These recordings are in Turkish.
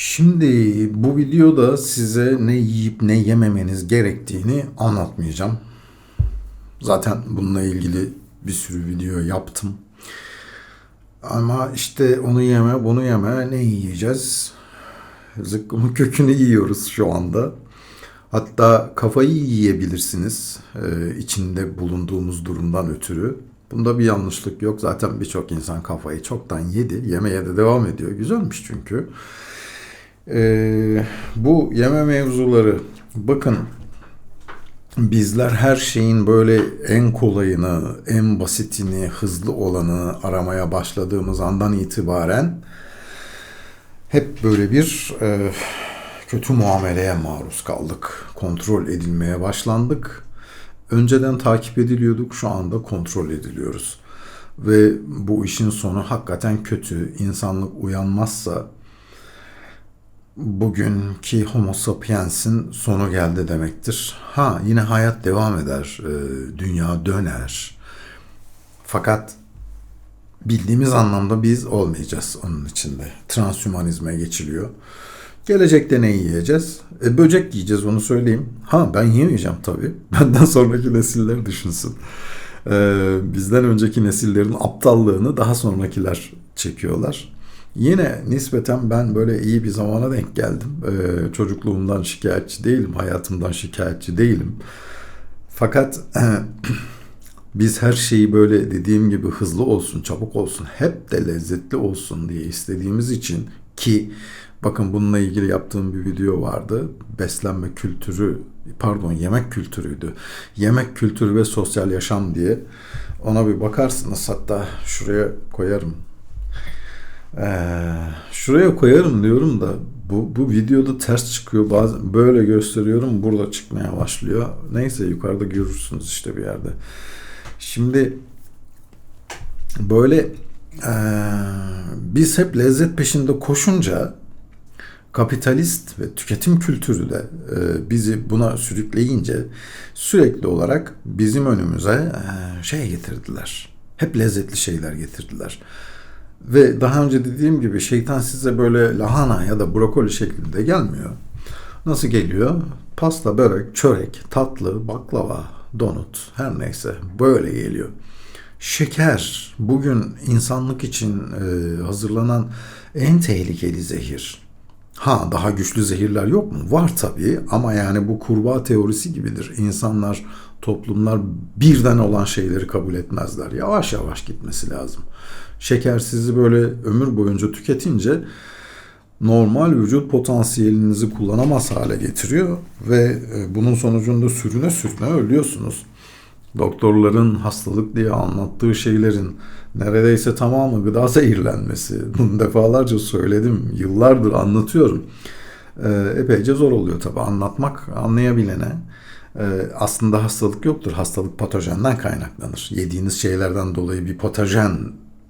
Şimdi bu videoda size ne yiyip ne yememeniz gerektiğini anlatmayacağım. Zaten bununla ilgili bir sürü video yaptım. Ama işte onu yeme, bunu yeme, ne yiyeceğiz? Zıkkımın kökünü yiyoruz şu anda. Hatta kafayı yiyebilirsiniz e, içinde bulunduğumuz durumdan ötürü. Bunda bir yanlışlık yok. Zaten birçok insan kafayı çoktan yedi. Yemeye de devam ediyor. Güzelmiş çünkü. Ee, bu yeme mevzuları bakın bizler her şeyin böyle en kolayını, en basitini, hızlı olanı aramaya başladığımız andan itibaren hep böyle bir e, kötü muameleye maruz kaldık. Kontrol edilmeye başlandık. Önceden takip ediliyorduk, şu anda kontrol ediliyoruz. Ve bu işin sonu hakikaten kötü. İnsanlık uyanmazsa bugünkü Homo sapiens'in sonu geldi demektir. Ha yine hayat devam eder, e, dünya döner. Fakat bildiğimiz anlamda biz olmayacağız onun içinde. Transhümanizme geçiliyor. Gelecekte ne yiyeceğiz? E, böcek yiyeceğiz onu söyleyeyim. Ha ben yemeyeceğim tabii. Benden sonraki nesiller düşünsün. E, bizden önceki nesillerin aptallığını daha sonrakiler çekiyorlar. Yine nispeten ben böyle iyi bir zamana denk geldim. Ee, çocukluğumdan şikayetçi değilim, hayatımdan şikayetçi değilim. Fakat biz her şeyi böyle dediğim gibi hızlı olsun, çabuk olsun, hep de lezzetli olsun diye istediğimiz için ki bakın bununla ilgili yaptığım bir video vardı. Beslenme kültürü, pardon yemek kültürüydü. Yemek kültürü ve sosyal yaşam diye. Ona bir bakarsınız hatta şuraya koyarım ee, şuraya koyarım diyorum da bu, bu videoda ters çıkıyor. Bazen böyle gösteriyorum burada çıkmaya başlıyor. Neyse yukarıda görürsünüz işte bir yerde. Şimdi böyle e, biz hep lezzet peşinde koşunca kapitalist ve tüketim kültürü de e, bizi buna sürükleyince sürekli olarak bizim önümüze e, şey getirdiler. Hep lezzetli şeyler getirdiler. Ve daha önce dediğim gibi şeytan size böyle lahana ya da brokoli şeklinde gelmiyor. Nasıl geliyor? Pasta, börek, çörek, tatlı, baklava, donut her neyse böyle geliyor. Şeker bugün insanlık için e, hazırlanan en tehlikeli zehir. Ha daha güçlü zehirler yok mu? Var tabii ama yani bu kurbağa teorisi gibidir. İnsanlar, toplumlar birden olan şeyleri kabul etmezler. Yavaş yavaş gitmesi lazım. Şeker sizi böyle ömür boyunca tüketince normal vücut potansiyelinizi kullanamaz hale getiriyor ve e, bunun sonucunda sürüne sürüne ölüyorsunuz. Doktorların hastalık diye anlattığı şeylerin neredeyse tamamı gıda zehirlenmesi. Bunu defalarca söyledim, yıllardır anlatıyorum. E, epeyce zor oluyor tabi anlatmak anlayabilene. E, aslında hastalık yoktur. Hastalık patojenden kaynaklanır. Yediğiniz şeylerden dolayı bir patojen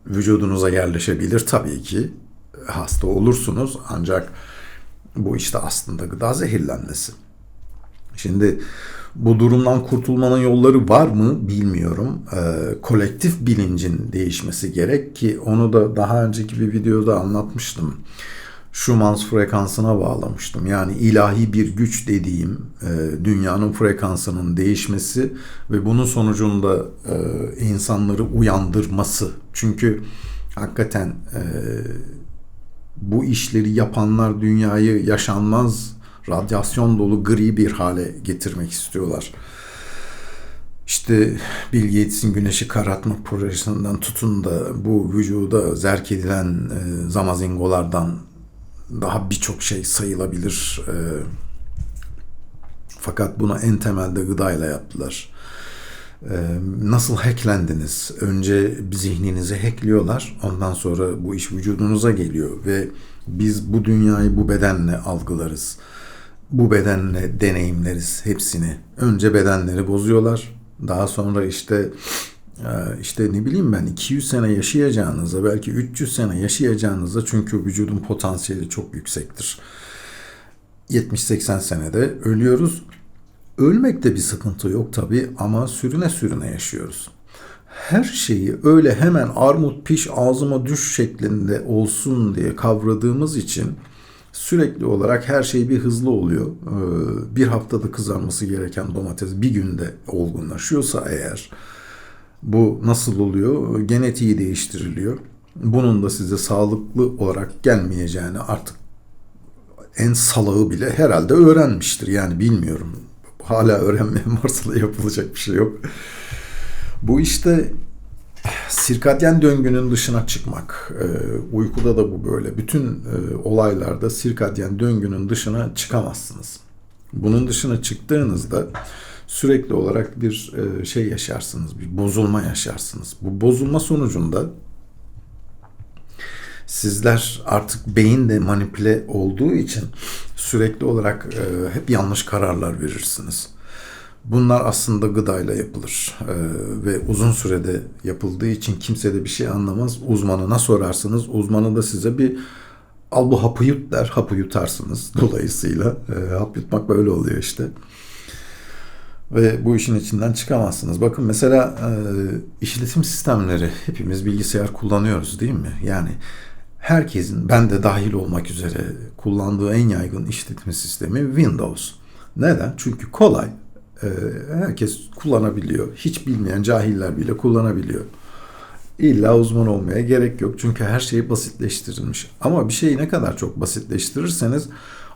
vücudunuza yerleşebilir tabii ki. Hasta olursunuz ancak bu işte aslında gıda zehirlenmesi. Şimdi bu durumdan kurtulmanın yolları var mı bilmiyorum. Ee, kolektif bilincin değişmesi gerek ki onu da daha önceki bir videoda anlatmıştım. Schumann's frekansına bağlamıştım. Yani ilahi bir güç dediğim e, dünyanın frekansının değişmesi ve bunun sonucunda e, insanları uyandırması. Çünkü hakikaten e, bu işleri yapanlar dünyayı yaşanmaz, radyasyon dolu gri bir hale getirmek istiyorlar. İşte Bill Gates'in güneşi karartma projesinden tutun da bu vücuda zerk edilen e, zamazingolardan daha birçok şey sayılabilir. E, fakat buna en temelde gıdayla yaptılar. E, nasıl hacklendiniz? Önce zihninizi hackliyorlar. Ondan sonra bu iş vücudunuza geliyor ve biz bu dünyayı bu bedenle algılarız. Bu bedenle deneyimleriz hepsini. Önce bedenleri bozuyorlar. Daha sonra işte işte ne bileyim ben 200 sene yaşayacağınıza belki 300 sene yaşayacağınıza çünkü vücudun potansiyeli çok yüksektir. 70-80 senede ölüyoruz. Ölmekte bir sıkıntı yok tabi ama sürüne sürüne yaşıyoruz. Her şeyi öyle hemen armut piş ağzıma düş şeklinde olsun diye kavradığımız için Sürekli olarak her şey bir hızlı oluyor. Ee, bir haftada kızarması gereken domates bir günde olgunlaşıyorsa eğer bu nasıl oluyor? Genetiği değiştiriliyor. Bunun da size sağlıklı olarak gelmeyeceğini artık en salağı bile herhalde öğrenmiştir. Yani bilmiyorum. Hala öğrenmeyen varsa da yapılacak bir şey yok. Bu işte sirkadyen döngünün dışına çıkmak. E, uykuda da bu böyle. Bütün e, olaylarda sirkadyen döngünün dışına çıkamazsınız. Bunun dışına çıktığınızda sürekli olarak bir e, şey yaşarsınız, bir bozulma yaşarsınız. Bu bozulma sonucunda sizler artık beyin de manipüle olduğu için sürekli olarak e, hep yanlış kararlar verirsiniz. Bunlar aslında gıdayla yapılır e, ve uzun sürede yapıldığı için kimse de bir şey anlamaz. Uzmanına sorarsınız, uzmanı da size bir al bu hapı yut der, hapı yutarsınız. Dolayısıyla e, hap yutmak böyle oluyor işte. Ve bu işin içinden çıkamazsınız. Bakın mesela e, işletim sistemleri hepimiz bilgisayar kullanıyoruz değil mi? Yani herkesin ben de dahil olmak üzere kullandığı en yaygın işletim sistemi Windows. Neden? Çünkü kolay. Ee, herkes kullanabiliyor. Hiç bilmeyen cahiller bile kullanabiliyor. İlla uzman olmaya gerek yok. Çünkü her şey basitleştirilmiş. Ama bir şeyi ne kadar çok basitleştirirseniz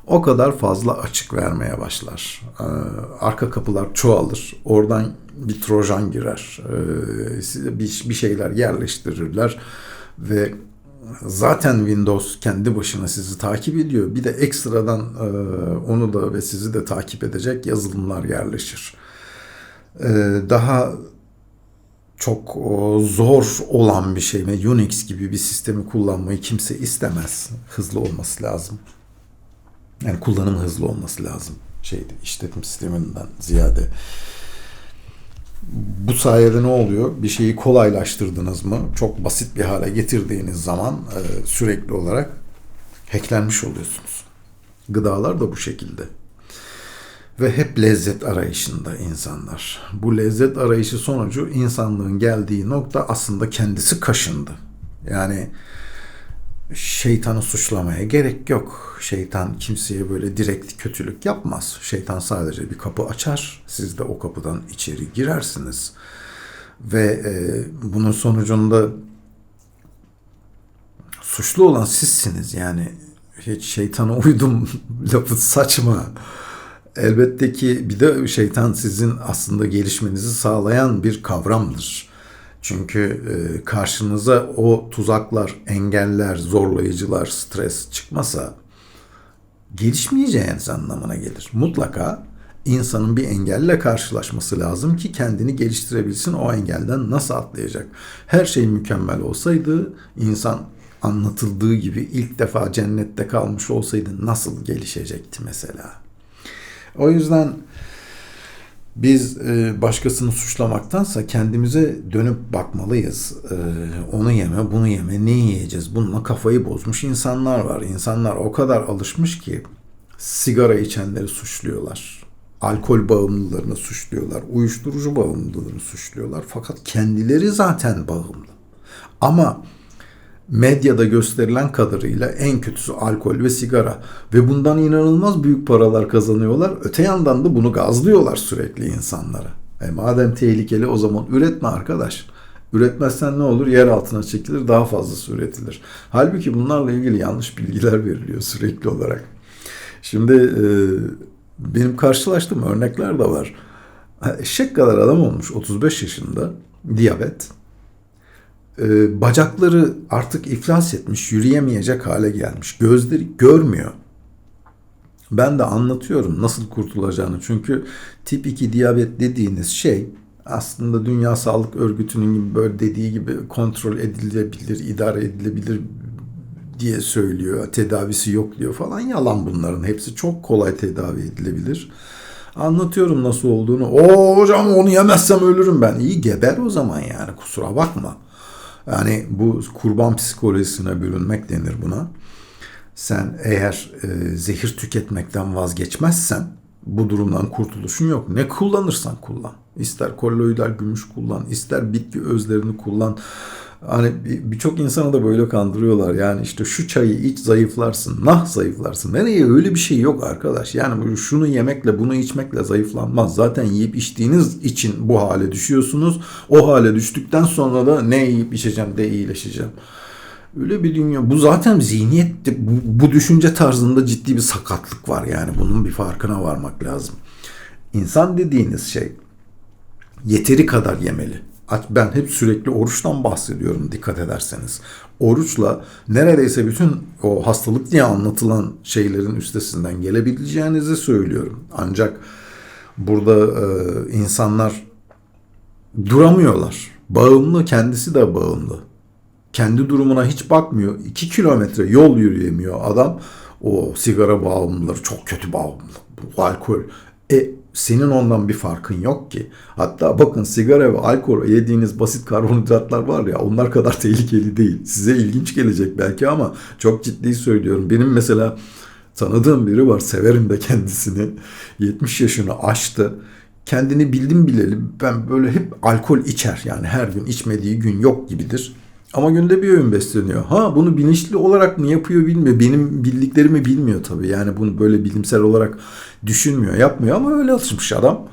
o kadar fazla açık vermeye başlar. Ee, arka kapılar çoğalır. Oradan bir trojan girer. Ee, bir şeyler yerleştirirler ve zaten Windows kendi başına sizi takip ediyor. Bir de ekstradan e, onu da ve sizi de takip edecek yazılımlar yerleşir. E, daha çok zor olan bir şey ve Unix gibi bir sistemi kullanmayı kimse istemez. Hızlı olması lazım. Yani kullanım hızlı olması lazım. Şeydi işletim sisteminden ziyade. Bu sayede ne oluyor? Bir şeyi kolaylaştırdınız mı? Çok basit bir hale getirdiğiniz zaman e, sürekli olarak hacklenmiş oluyorsunuz. Gıdalar da bu şekilde. Ve hep lezzet arayışında insanlar. Bu lezzet arayışı sonucu insanlığın geldiği nokta aslında kendisi kaşındı. Yani şeytanı suçlamaya gerek yok. Şeytan kimseye böyle direkt kötülük yapmaz. Şeytan sadece bir kapı açar. Siz de o kapıdan içeri girersiniz. Ve e, bunun sonucunda suçlu olan sizsiniz. Yani hiç şeytana uydum lafı saçma. Elbette ki bir de şeytan sizin aslında gelişmenizi sağlayan bir kavramdır. Çünkü e, karşınıza o tuzaklar, engeller, zorlayıcılar, stres çıkmasa gelişmeyeceğiniz anlamına gelir. Mutlaka insanın bir engelle karşılaşması lazım ki kendini geliştirebilsin o engelden nasıl atlayacak. Her şey mükemmel olsaydı insan anlatıldığı gibi ilk defa cennette kalmış olsaydı nasıl gelişecekti mesela. O yüzden biz e, başkasını suçlamaktansa kendimize dönüp bakmalıyız. E, onu yeme, bunu yeme, ne yiyeceğiz? Bununla kafayı bozmuş insanlar var. İnsanlar o kadar alışmış ki sigara içenleri suçluyorlar. Alkol bağımlılarını suçluyorlar. Uyuşturucu bağımlılarını suçluyorlar. Fakat kendileri zaten bağımlı. Ama medyada gösterilen kadarıyla en kötüsü alkol ve sigara ve bundan inanılmaz büyük paralar kazanıyorlar. Öte yandan da bunu gazlıyorlar sürekli insanlara. E madem tehlikeli o zaman üretme arkadaş. Üretmezsen ne olur? Yer altına çekilir, daha fazlası üretilir. Halbuki bunlarla ilgili yanlış bilgiler veriliyor sürekli olarak. Şimdi e, benim karşılaştığım örnekler de var. Eşek kadar adam olmuş 35 yaşında, diyabet, e, bacakları artık iflas etmiş, yürüyemeyecek hale gelmiş. Gözleri görmüyor. Ben de anlatıyorum nasıl kurtulacağını. Çünkü tip 2 diyabet dediğiniz şey aslında Dünya Sağlık Örgütü'nün gibi böyle dediği gibi kontrol edilebilir, idare edilebilir diye söylüyor. Tedavisi yok diyor falan. Yalan bunların. Hepsi çok kolay tedavi edilebilir. Anlatıyorum nasıl olduğunu. O hocam onu yemezsem ölürüm ben. İyi geber o zaman yani kusura bakma. Yani bu kurban psikolojisine bürünmek denir buna. Sen eğer e, zehir tüketmekten vazgeçmezsen bu durumdan kurtuluşun yok. Ne kullanırsan kullan. İster kolloidal gümüş kullan, ister bitki özlerini kullan. Hani birçok insanı da böyle kandırıyorlar. Yani işte şu çayı iç zayıflarsın. Nah zayıflarsın. Nereye öyle bir şey yok arkadaş. Yani şunu yemekle bunu içmekle zayıflanmaz. Zaten yiyip içtiğiniz için bu hale düşüyorsunuz. O hale düştükten sonra da ne yiyip içeceğim de iyileşeceğim. Öyle bir dünya. Bu zaten zihniyet, bu, bu düşünce tarzında ciddi bir sakatlık var yani. Bunun bir farkına varmak lazım. İnsan dediğiniz şey yeteri kadar yemeli. Ben hep sürekli oruçtan bahsediyorum dikkat ederseniz. Oruçla neredeyse bütün o hastalık diye anlatılan şeylerin üstesinden gelebileceğinizi söylüyorum. Ancak burada e, insanlar duramıyorlar. Bağımlı kendisi de bağımlı. Kendi durumuna hiç bakmıyor. 2 kilometre yol yürüyemiyor adam. O sigara bağımlıları çok kötü bağımlı. Alkol. E senin ondan bir farkın yok ki. Hatta bakın sigara ve alkol yediğiniz basit karbonhidratlar var ya onlar kadar tehlikeli değil. Size ilginç gelecek belki ama çok ciddi söylüyorum. Benim mesela tanıdığım biri var severim de kendisini. 70 yaşını aştı. Kendini bildim bileli ben böyle hep alkol içer yani her gün içmediği gün yok gibidir. Ama günde bir öğün besleniyor. Ha bunu bilinçli olarak mı yapıyor bilmiyor. Benim bildiklerimi bilmiyor tabii. Yani bunu böyle bilimsel olarak düşünmüyor, yapmıyor ama öyle alışmış adam.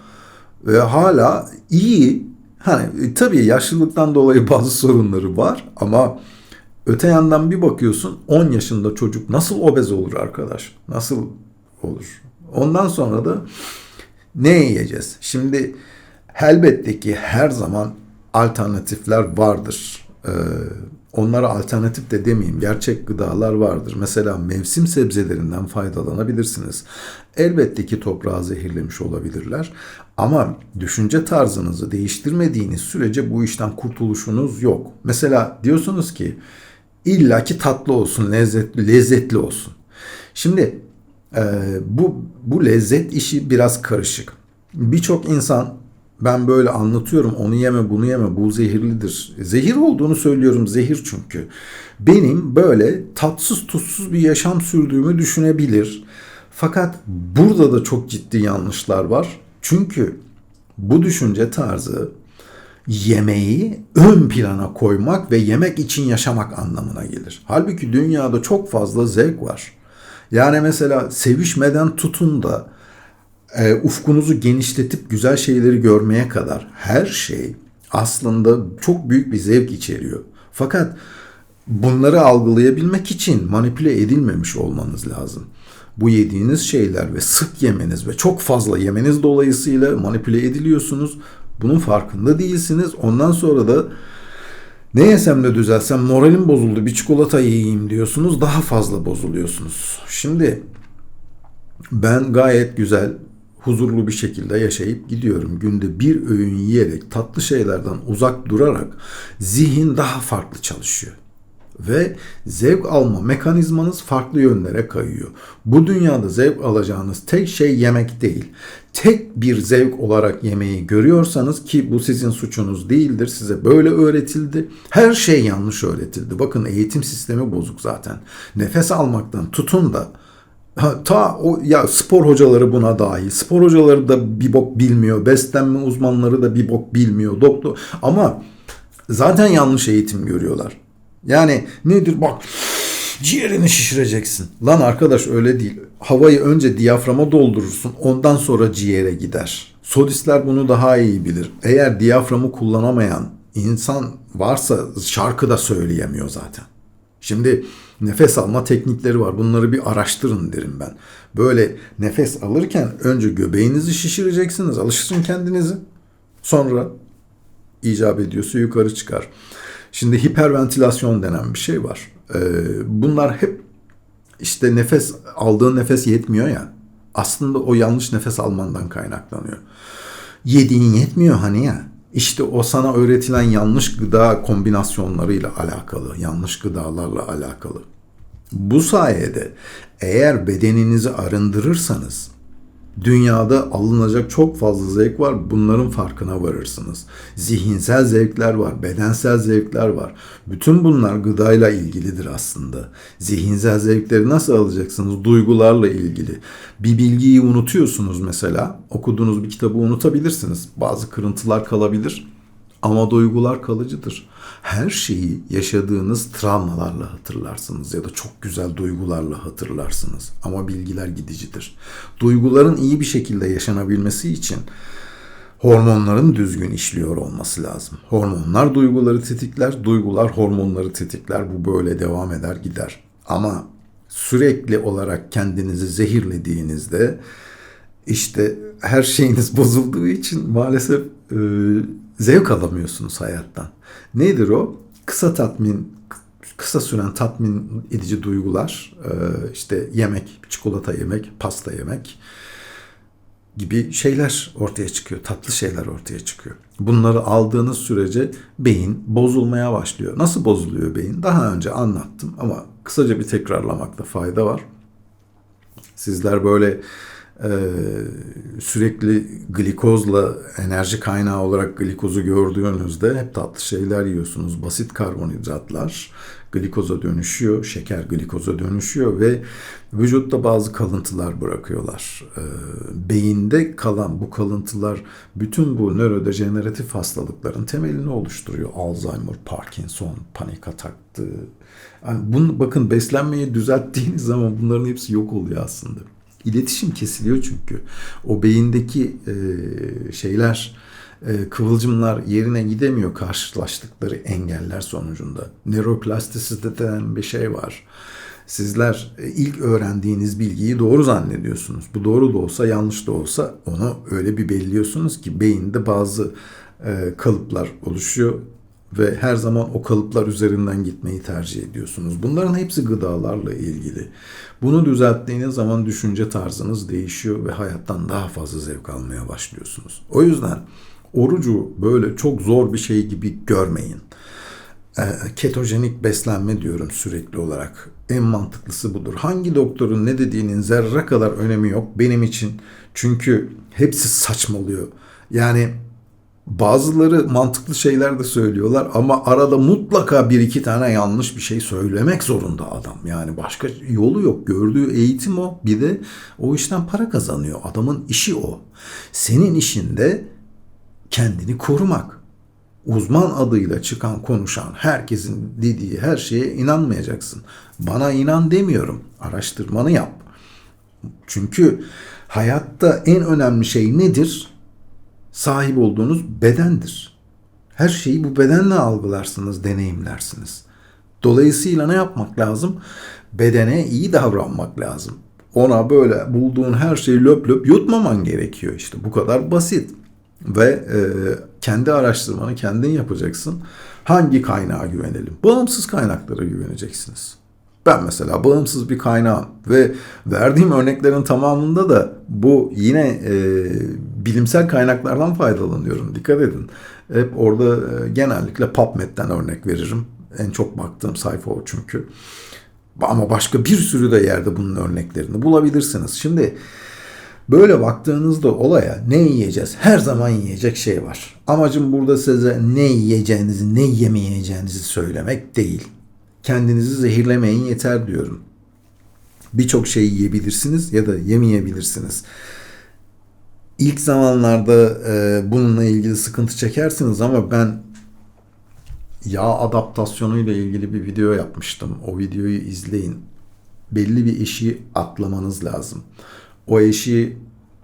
Ve hala iyi. Hani e, tabii yaşlılıktan dolayı bazı sorunları var ama öte yandan bir bakıyorsun 10 yaşında çocuk nasıl obez olur arkadaş? Nasıl olur? Ondan sonra da ne yiyeceğiz? Şimdi elbette ki her zaman alternatifler vardır. Ee, onlara alternatif de demeyeyim. Gerçek gıdalar vardır. Mesela mevsim sebzelerinden faydalanabilirsiniz. Elbette ki toprağı zehirlemiş olabilirler. Ama düşünce tarzınızı değiştirmediğiniz sürece bu işten kurtuluşunuz yok. Mesela diyorsunuz ki illaki tatlı olsun, lezzetli, lezzetli olsun. Şimdi e, bu bu lezzet işi biraz karışık. Birçok insan ben böyle anlatıyorum onu yeme bunu yeme bu zehirlidir. Zehir olduğunu söylüyorum zehir çünkü. Benim böyle tatsız tuzsuz bir yaşam sürdüğümü düşünebilir. Fakat burada da çok ciddi yanlışlar var. Çünkü bu düşünce tarzı yemeği ön plana koymak ve yemek için yaşamak anlamına gelir. Halbuki dünyada çok fazla zevk var. Yani mesela sevişmeden tutun da e, ufkunuzu genişletip güzel şeyleri görmeye kadar her şey aslında çok büyük bir zevk içeriyor. Fakat bunları algılayabilmek için manipüle edilmemiş olmanız lazım. Bu yediğiniz şeyler ve sık yemeniz ve çok fazla yemeniz dolayısıyla manipüle ediliyorsunuz. Bunun farkında değilsiniz. Ondan sonra da ne yesem de düzelsem moralim bozuldu bir çikolata yiyeyim diyorsunuz. Daha fazla bozuluyorsunuz. Şimdi ben gayet güzel huzurlu bir şekilde yaşayıp gidiyorum. Günde bir öğün yiyerek, tatlı şeylerden uzak durarak zihin daha farklı çalışıyor. Ve zevk alma mekanizmanız farklı yönlere kayıyor. Bu dünyada zevk alacağınız tek şey yemek değil. Tek bir zevk olarak yemeği görüyorsanız ki bu sizin suçunuz değildir. Size böyle öğretildi. Her şey yanlış öğretildi. Bakın eğitim sistemi bozuk zaten. Nefes almaktan tutun da ta o ya spor hocaları buna dahil. Spor hocaları da bir bok bilmiyor. Beslenme uzmanları da bir bok bilmiyor. Doktor ama zaten yanlış eğitim görüyorlar. Yani nedir bak ciğerini şişireceksin. Lan arkadaş öyle değil. Havayı önce diyaframa doldurursun. Ondan sonra ciğere gider. Solistler bunu daha iyi bilir. Eğer diyaframı kullanamayan insan varsa şarkı da söyleyemiyor zaten. Şimdi nefes alma teknikleri var. Bunları bir araştırın derim ben. Böyle nefes alırken önce göbeğinizi şişireceksiniz. Alıştırın kendinizi. Sonra icap ediyorsa yukarı çıkar. Şimdi hiperventilasyon denen bir şey var. Ee, bunlar hep işte nefes aldığın nefes yetmiyor ya. Aslında o yanlış nefes almandan kaynaklanıyor. Yediğin yetmiyor hani ya. İşte o sana öğretilen yanlış gıda kombinasyonlarıyla alakalı, yanlış gıdalarla alakalı. Bu sayede eğer bedeninizi arındırırsanız Dünyada alınacak çok fazla zevk var. Bunların farkına varırsınız. Zihinsel zevkler var, bedensel zevkler var. Bütün bunlar gıdayla ilgilidir aslında. Zihinsel zevkleri nasıl alacaksınız? Duygularla ilgili. Bir bilgiyi unutuyorsunuz mesela. Okuduğunuz bir kitabı unutabilirsiniz. Bazı kırıntılar kalabilir. Ama duygular kalıcıdır. Her şeyi yaşadığınız travmalarla hatırlarsınız ya da çok güzel duygularla hatırlarsınız. Ama bilgiler gidicidir. Duyguların iyi bir şekilde yaşanabilmesi için hormonların düzgün işliyor olması lazım. Hormonlar duyguları tetikler, duygular hormonları tetikler. Bu böyle devam eder gider. Ama sürekli olarak kendinizi zehirlediğinizde işte her şeyiniz bozulduğu için maalesef e, zevk alamıyorsunuz hayattan. Nedir o? Kısa tatmin, kısa süren tatmin edici duygular, e, işte yemek, çikolata yemek, pasta yemek gibi şeyler ortaya çıkıyor. Tatlı şeyler ortaya çıkıyor. Bunları aldığınız sürece beyin bozulmaya başlıyor. Nasıl bozuluyor beyin? Daha önce anlattım ama kısaca bir tekrarlamakta fayda var. Sizler böyle e, sürekli glikozla enerji kaynağı olarak glikozu gördüğünüzde hep tatlı şeyler yiyorsunuz. Basit karbonhidratlar glikoza dönüşüyor, şeker glikoza dönüşüyor ve vücutta bazı kalıntılar bırakıyorlar. E, beyinde kalan bu kalıntılar bütün bu nörodejeneratif hastalıkların temelini oluşturuyor. Alzheimer, Parkinson, panik ataktı. Yani bunu, bakın beslenmeyi düzelttiğiniz zaman bunların hepsi yok oluyor aslında. İletişim kesiliyor çünkü. O beyindeki e, şeyler, e, kıvılcımlar yerine gidemiyor karşılaştıkları engeller sonucunda. Nöroplastisite denen bir şey var. Sizler e, ilk öğrendiğiniz bilgiyi doğru zannediyorsunuz. Bu doğru da olsa yanlış da olsa onu öyle bir belliyorsunuz ki beyinde bazı e, kalıplar oluşuyor ve her zaman o kalıplar üzerinden gitmeyi tercih ediyorsunuz. Bunların hepsi gıdalarla ilgili. Bunu düzelttiğiniz zaman düşünce tarzınız değişiyor ve hayattan daha fazla zevk almaya başlıyorsunuz. O yüzden orucu böyle çok zor bir şey gibi görmeyin. E, ketojenik beslenme diyorum sürekli olarak. En mantıklısı budur. Hangi doktorun ne dediğinin zerre kadar önemi yok benim için. Çünkü hepsi saçmalıyor. Yani bazıları mantıklı şeyler de söylüyorlar ama arada mutlaka bir iki tane yanlış bir şey söylemek zorunda adam. Yani başka yolu yok. Gördüğü eğitim o. Bir de o işten para kazanıyor. Adamın işi o. Senin işinde kendini korumak. Uzman adıyla çıkan konuşan herkesin dediği her şeye inanmayacaksın. Bana inan demiyorum. Araştırmanı yap. Çünkü hayatta en önemli şey nedir? Sahip olduğunuz bedendir. Her şeyi bu bedenle algılarsınız, deneyimlersiniz. Dolayısıyla ne yapmak lazım? Bedene iyi davranmak lazım. Ona böyle bulduğun her şeyi löp löp yutmaman gerekiyor işte. Bu kadar basit. Ve e, kendi araştırmanı kendin yapacaksın. Hangi kaynağa güvenelim? Bağımsız kaynaklara güveneceksiniz. Ben mesela bağımsız bir kaynağım ve verdiğim örneklerin tamamında da bu yine e, bilimsel kaynaklardan faydalanıyorum. Dikkat edin. Hep orada e, genellikle PubMed'den örnek veririm. En çok baktığım sayfa o çünkü. Ama başka bir sürü de yerde bunun örneklerini bulabilirsiniz. Şimdi böyle baktığınızda olaya ne yiyeceğiz? Her zaman yiyecek şey var. Amacım burada size ne yiyeceğinizi, ne yemeyeceğinizi söylemek değil kendinizi zehirlemeyin yeter diyorum. Birçok şey yiyebilirsiniz ya da yemeyebilirsiniz. İlk zamanlarda e, bununla ilgili sıkıntı çekersiniz ama ben yağ adaptasyonuyla ilgili bir video yapmıştım. O videoyu izleyin. Belli bir eşiği atlamanız lazım. O eşiği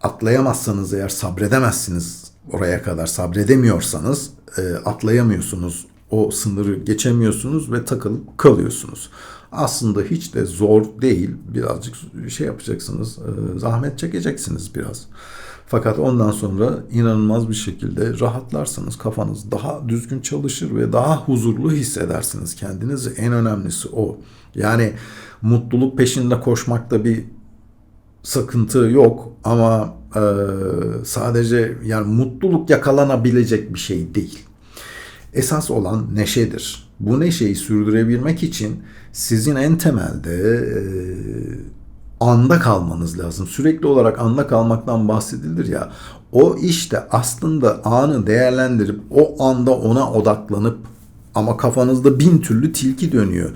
atlayamazsanız eğer sabredemezsiniz oraya kadar sabredemiyorsanız e, atlayamıyorsunuz o sınırı geçemiyorsunuz ve takılıp kalıyorsunuz. Aslında hiç de zor değil. Birazcık şey yapacaksınız, e, zahmet çekeceksiniz biraz. Fakat ondan sonra inanılmaz bir şekilde rahatlarsınız. Kafanız daha düzgün çalışır ve daha huzurlu hissedersiniz kendinizi. En önemlisi o. Yani mutluluk peşinde koşmakta bir sıkıntı yok ama e, sadece yani mutluluk yakalanabilecek bir şey değil. Esas olan neşedir. Bu neşeyi sürdürebilmek için sizin en temelde e, anda kalmanız lazım. Sürekli olarak anda kalmaktan bahsedilir ya. O işte aslında anı değerlendirip o anda ona odaklanıp ama kafanızda bin türlü tilki dönüyor.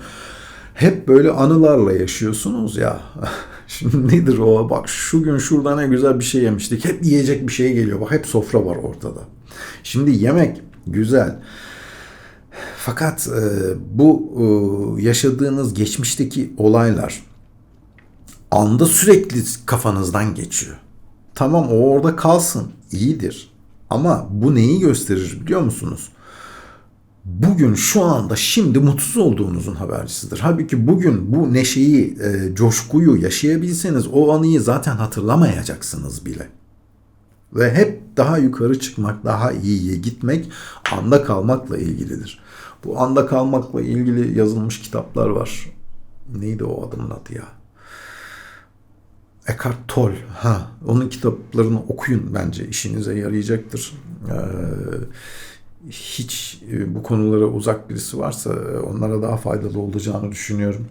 Hep böyle anılarla yaşıyorsunuz ya. Şimdi nedir o? Bak şu gün şurada ne güzel bir şey yemiştik. Hep yiyecek bir şey geliyor. Bak hep sofra var ortada. Şimdi yemek Güzel. Fakat e, bu e, yaşadığınız geçmişteki olaylar anda sürekli kafanızdan geçiyor. Tamam o orada kalsın. iyidir. Ama bu neyi gösterir biliyor musunuz? Bugün şu anda şimdi mutsuz olduğunuzun habercisidir. Halbuki bugün bu neşeyi, e, coşkuyu yaşayabilseniz o anıyı zaten hatırlamayacaksınız bile. Ve hep daha yukarı çıkmak, daha iyiye gitmek anda kalmakla ilgilidir. Bu anda kalmakla ilgili yazılmış kitaplar var. Neydi o adamın adı ya? Eckhart Tolle. Ha, onun kitaplarını okuyun bence işinize yarayacaktır. Ee, hiç e, bu konulara uzak birisi varsa e, onlara daha faydalı olacağını düşünüyorum.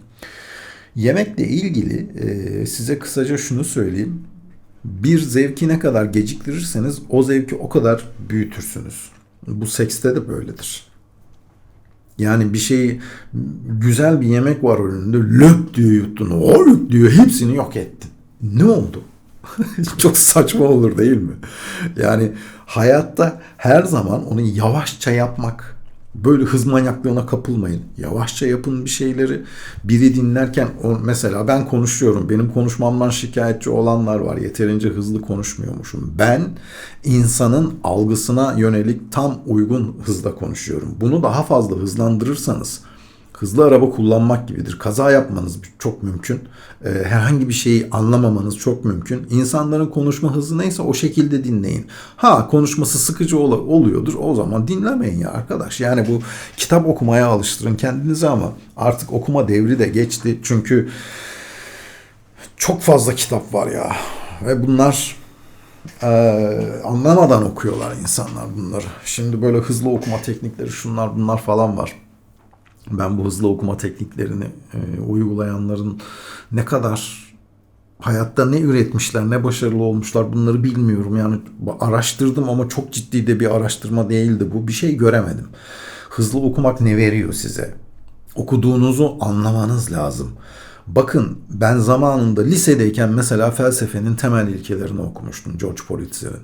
Yemekle ilgili e, size kısaca şunu söyleyeyim. Bir zevki ne kadar geciktirirseniz o zevki o kadar büyütürsünüz. Bu sekste de böyledir. Yani bir şey güzel bir yemek var önünde löp diyor yuttun. O diyor hepsini yok ettin. Ne oldu? Çok saçma olur değil mi? Yani hayatta her zaman onu yavaşça yapmak, böyle hız manyaklığına kapılmayın. Yavaşça yapın bir şeyleri. Biri dinlerken mesela ben konuşuyorum. Benim konuşmamdan şikayetçi olanlar var. Yeterince hızlı konuşmuyormuşum. Ben insanın algısına yönelik tam uygun hızda konuşuyorum. Bunu daha fazla hızlandırırsanız hızlı araba kullanmak gibidir. Kaza yapmanız çok mümkün. Ee, herhangi bir şeyi anlamamanız çok mümkün. İnsanların konuşma hızı neyse o şekilde dinleyin. Ha konuşması sıkıcı ol- oluyordur. O zaman dinlemeyin ya arkadaş. Yani bu kitap okumaya alıştırın kendinizi ama artık okuma devri de geçti. Çünkü çok fazla kitap var ya. Ve bunlar e, anlamadan okuyorlar insanlar bunları. Şimdi böyle hızlı okuma teknikleri şunlar bunlar falan var ben bu hızlı okuma tekniklerini e, uygulayanların ne kadar hayatta ne üretmişler, ne başarılı olmuşlar bunları bilmiyorum. Yani araştırdım ama çok ciddi de bir araştırma değildi bu. Bir şey göremedim. Hızlı okumak ne veriyor size? Okuduğunuzu anlamanız lazım. Bakın ben zamanında lisedeyken mesela felsefenin temel ilkelerini okumuştum George Pulitzer'in.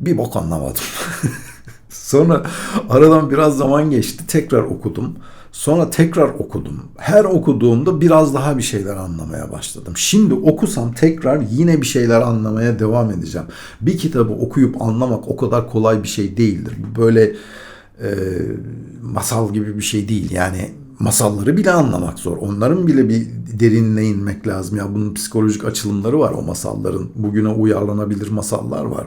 Bir bok anlamadım. Sonra aradan biraz zaman geçti. Tekrar okudum. Sonra tekrar okudum. Her okuduğumda biraz daha bir şeyler anlamaya başladım. Şimdi okusam tekrar yine bir şeyler anlamaya devam edeceğim. Bir kitabı okuyup anlamak o kadar kolay bir şey değildir. Böyle e, masal gibi bir şey değil. Yani masalları bile anlamak zor. Onların bile bir derinine inmek lazım. Ya bunun psikolojik açılımları var o masalların. Bugüne uyarlanabilir masallar var.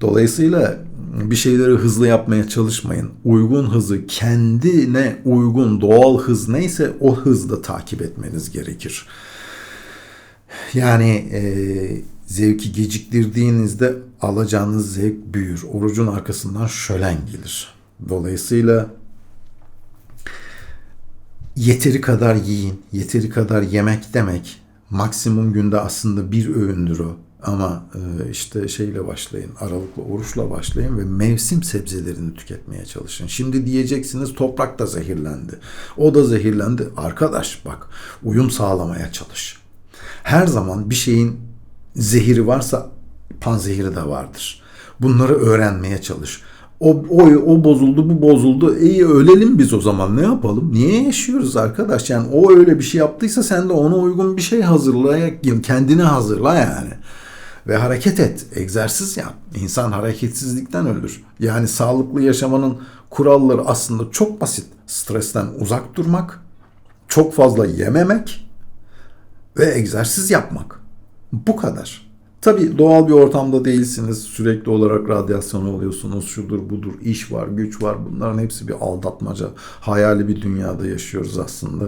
Dolayısıyla bir şeyleri hızlı yapmaya çalışmayın. Uygun hızı kendine uygun doğal hız neyse o hızda takip etmeniz gerekir. Yani e, zevki geciktirdiğinizde alacağınız zevk büyür. Orucun arkasından şölen gelir. Dolayısıyla yeteri kadar yiyin, yeteri kadar yemek demek maksimum günde aslında bir öğündür o. Ama e, işte şeyle başlayın, aralıklı oruçla başlayın ve mevsim sebzelerini tüketmeye çalışın. Şimdi diyeceksiniz toprak da zehirlendi. O da zehirlendi. Arkadaş bak uyum sağlamaya çalış. Her zaman bir şeyin zehiri varsa panzehiri de vardır. Bunları öğrenmeye çalış. O, o, o bozuldu, bu bozuldu. İyi ölelim biz o zaman ne yapalım? Niye yaşıyoruz arkadaş? Yani o öyle bir şey yaptıysa sen de ona uygun bir şey hazırla. Kendini hazırla yani ve hareket et, egzersiz yap. İnsan hareketsizlikten ölür. Yani sağlıklı yaşamanın kuralları aslında çok basit. Stresten uzak durmak, çok fazla yememek ve egzersiz yapmak. Bu kadar. Tabi doğal bir ortamda değilsiniz. Sürekli olarak radyasyon oluyorsunuz. Şudur budur iş var, güç var. Bunların hepsi bir aldatmaca. Hayali bir dünyada yaşıyoruz aslında.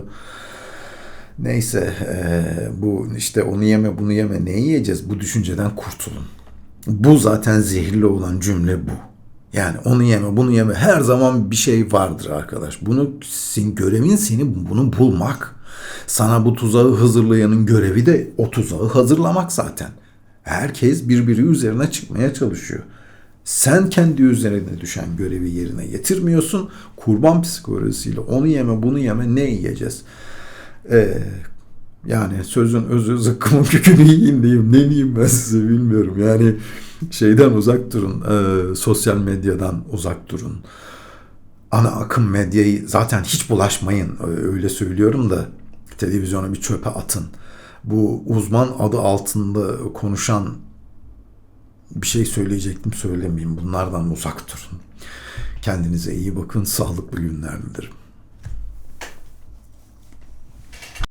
Neyse e, bu işte onu yeme bunu yeme ne yiyeceğiz bu düşünceden kurtulun. Bu zaten zehirli olan cümle bu. Yani onu yeme bunu yeme her zaman bir şey vardır arkadaş. Bunu sin, görevin seni bunu bulmak. Sana bu tuzağı hazırlayanın görevi de o tuzağı hazırlamak zaten. Herkes birbiri üzerine çıkmaya çalışıyor. Sen kendi üzerine düşen görevi yerine getirmiyorsun. Kurban psikolojisiyle onu yeme bunu yeme ne yiyeceğiz? Ee, yani sözün özü zıkkımın kükünü yiyin diyeyim. Ne diyeyim ben size bilmiyorum. Yani Şeyden uzak durun. e, sosyal medyadan uzak durun. Ana akım medyayı zaten hiç bulaşmayın. Ö- Öyle söylüyorum da televizyona bir çöpe atın. Bu uzman adı altında konuşan bir şey söyleyecektim söylemeyeyim. Bunlardan uzak durun. Kendinize iyi bakın. Sağlıklı günler dilerim.